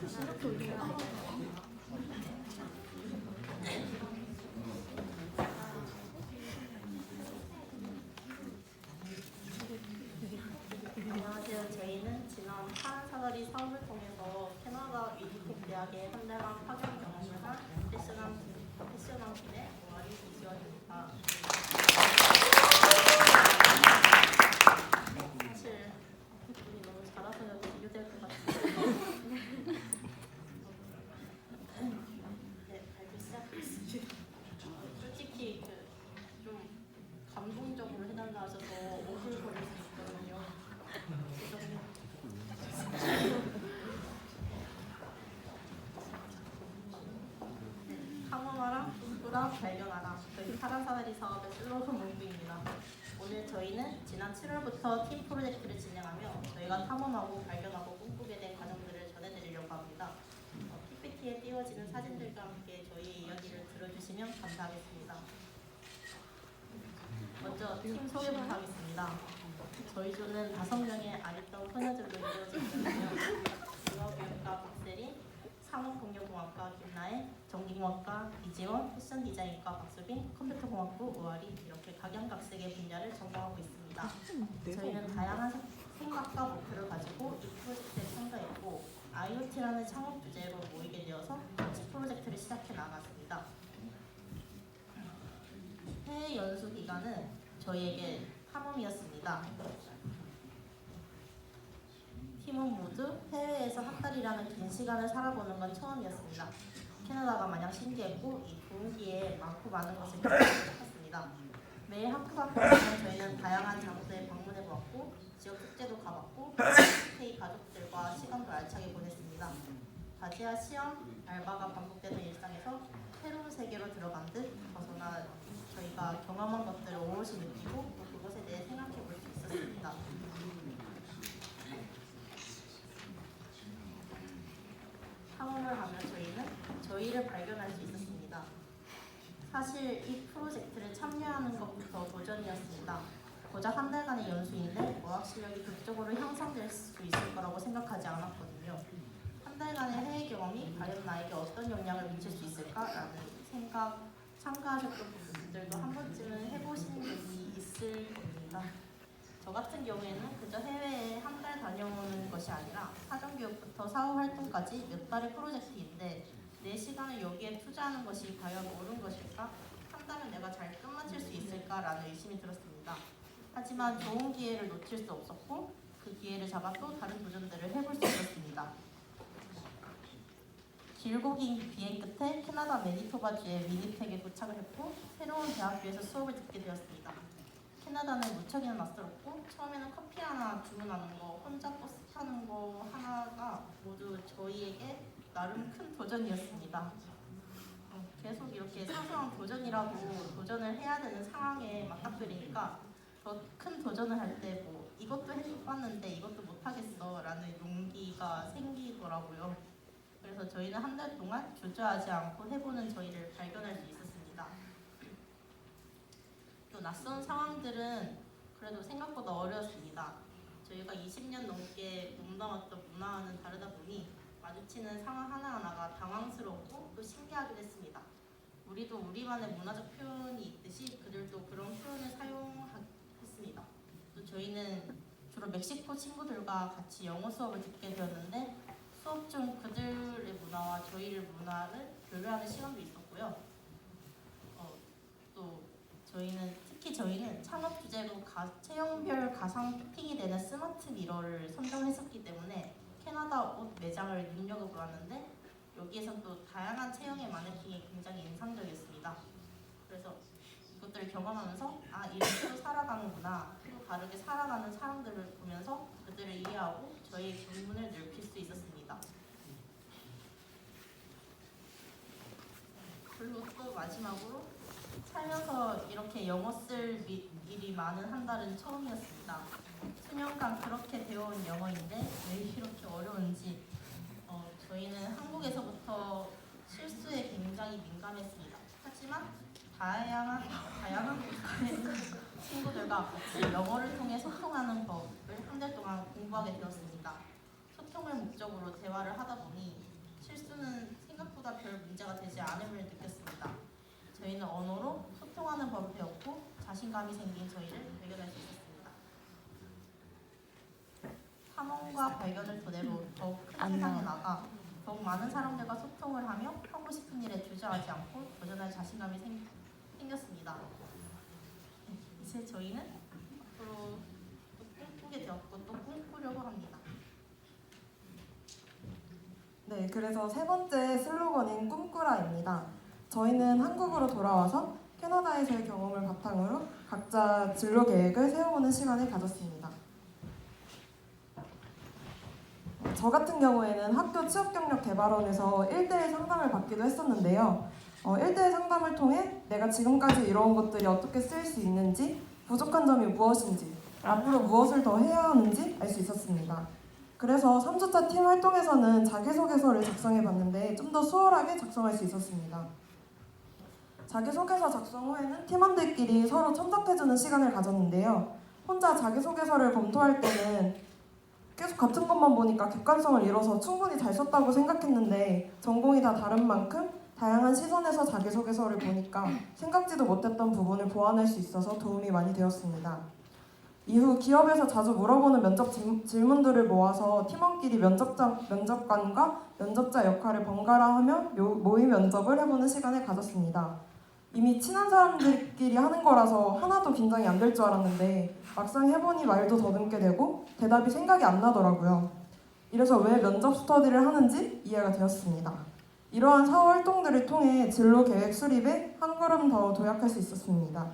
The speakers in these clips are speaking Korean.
Thank you. 꿈꾸라, 발견하라. 저희 파란 사다리 사업의 슬로건 문구입니다. 오늘 저희는 지난 7월부터 팀 프로젝트를 진행하며 저희가 탐험하고 발견하고 꿈꾸게 된 과정들을 전해드리려고 합니다. 어, PPT에 띄워지는 사진들과 함께 저희 이야기를 들어주시면 감사하겠습니다. 먼저 팀 소개부터 하겠습니다. 저희 조는 다섯 명의 아리따운 소녀들로 이루어지는데요. 중어교육과 박세린, 산업공유공학과 김나혜, 전기공학과 이지원, 패션 디자인과 박수빈, 컴퓨터공학부 우아리 이렇게 각양각색의 분야를 전공하고 있습니다. 저희는 다양한 생- 생각과 목표를 가지고 이 프로젝트에 참가했고 IoT라는 창업 주제로 모이게 되어서 같이 프로젝트를 시작해 나갔습니다. 해외 연수 기간은 저희에게 탐험이었습니다. 팀은 모두 해외에서 한 달이라는 긴 시간을 살아보는 건 처음이었습니다. 캐나다가 마냥 신기했고 이 분기에 많고 많은 것을 겪었습니다. 매일 학교가 끝나면 저희는 다양한 장소에 방문해 보았고 지역 축제도 가봤고 스테이 가족들과 시간도 알차게 보냈습니다. 과제와 시험, 알바가 반복되는 일상에서 새로운 세계로 들어간 듯 벗어나 저희가 경험한 것들을 오롯이 느끼고 또 그것에 대해 생각해 볼 수 있었습니다. 탐험을 하며 저희는 저희를 발견할 수 있었습니다. 사실 이 프로젝트를 참여하는 것부터 도전이었습니다. 고작 한 달간의 연수인데 어학 실력이 극적으로 향상될 수 있을 거라고 생각하지 않았거든요. 한 달간의 해외 경험이 과연 나에게 어떤 영향을 미칠 수 있을까라는 생각 참가하셨던 분들도 한 번쯤은 해보신 적이 있을 겁니다. 저 같은 경우에는 그저 해외에 한 달 다녀오는 것이 아니라 교육부터 사후 활동까지 몇 달의 프로젝트인데 내 시간을 여기에 투자하는 것이 과연 옳은 것일까? 한다면 내가 잘 끝마칠 수 있을까라는 의심이 들었습니다. 하지만 좋은 기회를 놓칠 수 없었고 그 기회를 잡아 또 다른 도전들을 해볼 수 있었습니다. 길고 긴 비행 끝에 캐나다 매니토바주의 위니펙에 도착을 했고 새로운 대학교에서 수업을 듣게 되었습니다. 캐나다는 무척이나 낯설었고 처음에는 커피 하나 주문하는 거, 혼자 버스 타는 거 하나가 모두 저희에게 나름 큰 도전이었습니다. 어, 계속 이렇게 사소한 도전이라고 도전을 해야 되는 상황에 맞닥뜨리니까 더 큰 도전을 할 때 뭐 이것도 해봤는데 이것도 못하겠어 라는 용기가 생기더라고요. 그래서 저희는 한 달 동안 주저하지 않고 해보는 저희를 발견할 수 있었습니다. 또 낯선 상황들은 그래도 생각보다 어려웠습니다. 저희가 20년 넘게 몸담았던 문화와는 다르다 보니 마주치는 상황 하나하나가 당황스럽고 또 신기하기도 했습니다. 우리도 우리만의 문화적 표현이 있듯이 그들도 그런 표현을 사용했습니다. 또 저희는 주로 멕시코 친구들과 같이 영어 수업을 듣게 되었는데 수업 중 그들의 문화와 저희의 문화를 교류하는 시간도 있었고요. 어, 또 저희는 저희는 창업 주제로 가, 체형별 가상 피팅이 되는 스마트 미러를 선정했었기 때문에 캐나다 옷 매장을 눈여겨보았는데 여기에서 또 다양한 체형의 마네킹이 굉장히 인상적이었습니다. 그래서 이것들을 경험하면서 아 이렇게도 살아가는구나 또 다르게 살아가는 사람들을 보면서 그들을 이해하고 저희의 견문을 넓힐 수 있었습니다. 그리고 또 마지막으로 살면서 이렇게 영어 쓸 미- 일이 많은 한 달은 처음이었습니다. 수년간 그렇게 배워온 영어인데 왜 이렇게 어려운지 어, 저희는 한국에서부터 실수에 굉장히 민감했습니다. 하지만 다양한 다양한 국가의 친구들과 영어를 통해 소통하는 법을 한 달 동안 공부하게 되었습니다. 소통을 목- 적극적으로 대화를 하다 보니 실수는 생각보다 별 문제가 되지 않음을 느꼈습니다. 저희는 언어로 소통하는 법을 배웠고 자신감이 생긴 저희를 발견할 수 있었습니다. 탐험과 발견을 토대로 더욱 큰 세상에 나가 더욱 많은 사람들과 소통을 하며 하고 싶은 일에 주저하지 않고 도전할 자신감이 생, 생겼습니다. 네, 이제 저희는 앞으로 또 꿈꾸게 되었고 또 꿈꾸려고 합니다. 네, 그래서 세 번째 슬로건인 꿈꾸라입니다. 저희는 한국으로 돌아와서 캐나다에서의 경험을 바탕으로 각자 진로 계획을 세워보는 시간을 가졌습니다. 저 같은 경우에는 학교 취업 경력 개발원에서 1대1 상담을 받기도 했었는데요. 어, 1대1 상담을 통해 내가 지금까지 이뤄온 것들이 어떻게 쓰일 수 있는지, 부족한 점이 무엇인지, 앞으로 무엇을 더 해야 하는지 알 수 있었습니다. 그래서 3주차 팀 활동에서는 자기소개서를 작성해 봤는데 좀 더 수월하게 작성할 수 있었습니다. 자기소개서 작성 후에는 팀원들끼리 서로 첨삭해주는 시간을 가졌는데요. 혼자 자기소개서를 검토할 때는 계속 같은 것만 보니까 객관성을 잃어서 충분히 잘 썼다고 생각했는데 전공이 다 다른 만큼 다양한 시선에서 자기소개서를 보니까 생각지도 못했던 부분을 보완할 수 있어서 도움이 많이 되었습니다. 이후 기업에서 자주 물어보는 면접 질- 질문들을 모아서 팀원끼리 면접자, 면접관과 면접자 역할을 번갈아 하며 묘- 모의 면접을 해보는 시간을 가졌습니다. 이미 친한 사람들끼리 하는 거라서 하나도 긴장이 안 될 줄 알았는데 막상 해보니 말도 더듬게 되고 대답이 생각이 안 나더라고요. 이래서 왜 면접 스터디를 하는지 이해가 되었습니다. 이러한 사후 활동들을 통해 진로 계획 수립에 한 걸음 더 도약할 수 있었습니다.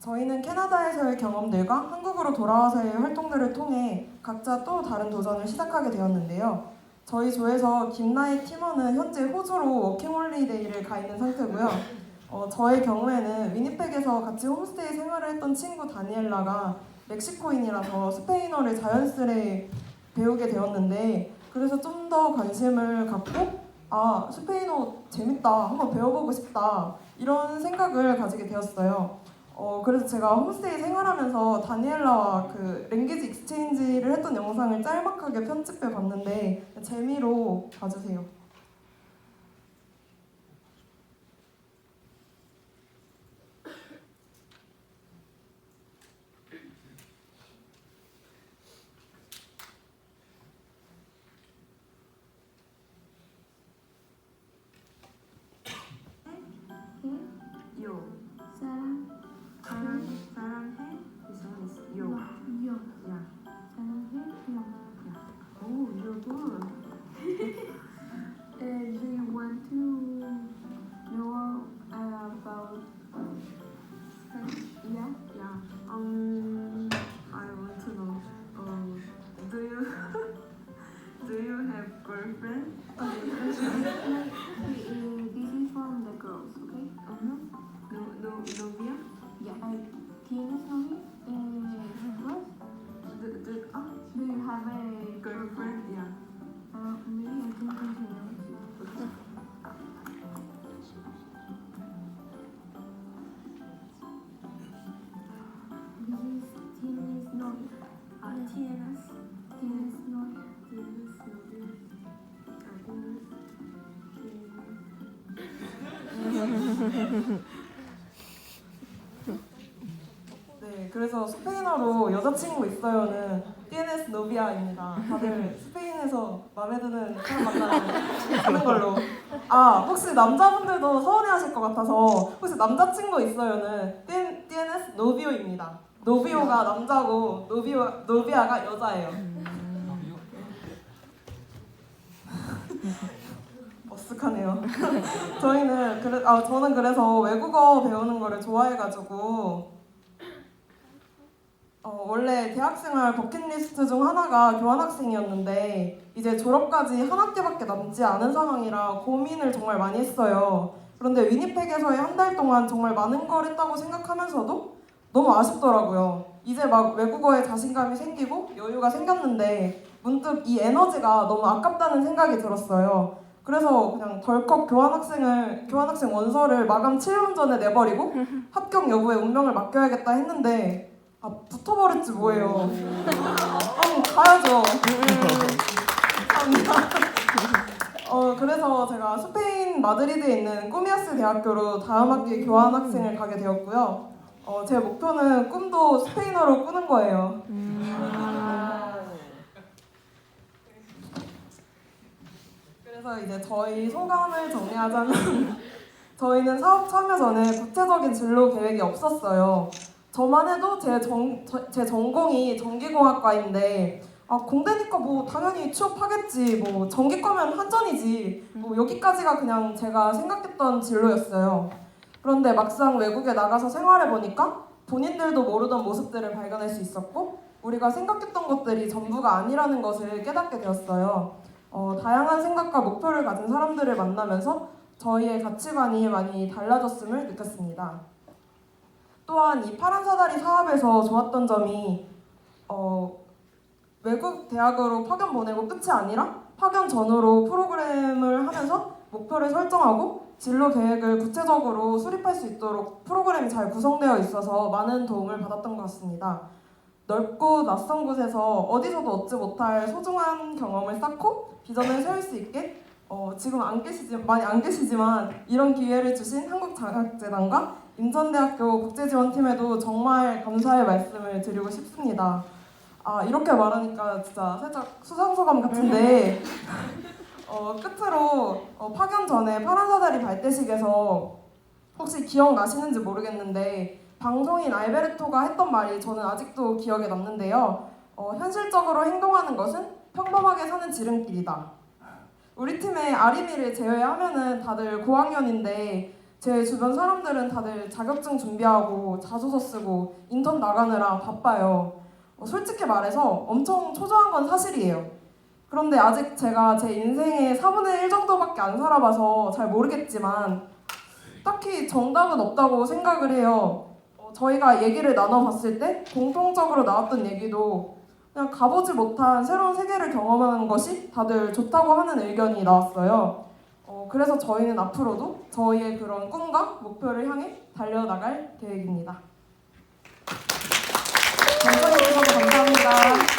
저희는 캐나다에서의 경험들과 한국으로 돌아와서의 활동들을 통해 각자 또 다른 도전을 시작하게 되었는데요. 저희 조에서 김나희 팀원은 현재 호주로 워킹홀리데이를 가 있는 상태고요. 어, 저의 경우에는 위니펙에서 같이 홈스테이 생활을 했던 친구 다니엘라가 멕시코인이라서 스페인어를 자연스레 배우게 되었는데 그래서 좀 더 관심을 갖고 아 스페인어 재밌다 한번 배워보고 싶다 이런 생각을 가지게 되었어요. 어, 그래서 제가 홈스테이 생활하면서 다니엘라와 그 랭귀지 익스체인지를 했던 영상을 짤막하게 편집해 봤는데 재미로 봐주세요. 요 uh, this is from the girls, okay? Uh-huh. No, no, novia. Yeah. Uh, ¿Tienes novio? Uh, what? Do, do, Do you have a girlfriend. Yeah. Uh, maybe I can 네, 그래서 스페인어로 여자친구 있어요는 TNS 노비아입니다. 다들 스페인에서 마음에 드는 사람 만나면 하는 걸로. 아, 혹시 남자분들도 서운해하실 것 같아서 혹시 남자친구 있어요는 TNS 노비오입니다. 노비오가 남자고 노비오 노비아가 여자예요. 어색하네요. 저희는 그래, 아 저는 그래서 외국어 배우는 거를 좋아해가지고 어, 원래 대학생활 버킷리스트 중 하나가 교환학생이었는데 이제 졸업까지 한 학기밖에 남지 않은 상황이라 고민을 정말 많이 했어요. 그런데 위니펙에서의 한 달 동안 정말 많은 걸 했다고 생각하면서도 너무 아쉽더라고요. 이제 막 외국어에 자신감이 생기고 여유가 생겼는데 문득 이 에너지가 너무 아깝다는 생각이 들었어요. 그래서 그냥 덜컥 교환학생을 교환학생 원서를 마감 7분 전에 내버리고 합격 여부에 운명을 맡겨야겠다 했는데 아 붙어버렸지 뭐예요. 아 가야죠. 감사합니다. 어, 그래서 제가 스페인 마드리드에 있는 꾸미아스 대학교로 다음 학기 교환 학생을 가게 되었고요. 어, 제 목표는 꿈도 스페인어로 꾸는 거예요. 그래서 이제 저희 소감을 정리하자면 저희는 사업 참여 전에 구체적인 진로 계획이 없었어요. 저만 해도 제, 전, 저- 제 전공이 전기공학과인데 아, 공대니까 뭐 당연히 취업하겠지 뭐 전기과면 한전이지 뭐 여기까지가 그냥 제가 생각했던 진로였어요. 그런데 막상 외국에 나가서 생활해 보니까 본인들도 모르던 모습들을 발견할 수 있었고 우리가 생각했던 것들이 전부가 아니라는 것을 깨닫게 되었어요. 어, 다양한 생각과 목표를 가진 사람들을 만나면서 저희의 가치관이 많이 달라졌음을 느꼈습니다. 또한 이 파란 사다리 사업에서 좋았던 점이 어, 외국 대학으로 파견 보내고 끝이 아니라 파견 전후로 프로그램을 하면서 목표를 설정하고 진로 계획을 구체적으로 수립할 수 있도록 프로그램이 잘 구성되어 있어서 많은 도움을 받았던 것 같습니다. 넓고 낯선 곳에서 어디서도 얻지 못할 소중한 경험을 쌓고 비전을 세울 수 있게 어, 지금 안 계시지 많이 안 계시지만 이런 기회를 주신 한국장학재단과 인천대학교 국제지원팀에도 정말 감사의 말씀을 드리고 싶습니다. 아 이렇게 말하니까 진짜 살짝 수상소감 같은데 어, 끝으로 어, 파견 전에 파란 사다리 발대식에서 혹시 기억나시는지 모르겠는데 방송인 알베르토가 했던 말이 저는 아직도 기억에 남는데요. 어, 현실적으로 행동하는 것은 평범하게 사는 지름길이다. 우리 팀의 아리미를 제외하면은 다들 고학년인데 제 주변 사람들은 다들 자격증 준비하고 자소서 쓰고 인턴 나가느라 바빠요. 어, 솔직히 말해서 엄청 초조한 건 사실이에요. 그런데 아직 제가 제 인생의 4분의 1 정도밖에 안 살아봐서 잘 모르겠지만 딱히 정답은 없다고 생각을 해요. 저희가 얘기를 나눠봤을 때 공통적으로 나왔던 얘기도 그냥 가보지 못한 새로운 세계를 경험하는 것이 다들 좋다고 하는 의견이 나왔어요. 어, 그래서 저희는 앞으로도 저희의 그런 꿈과 목표를 향해 달려나갈 계획입니다. 감사합니다.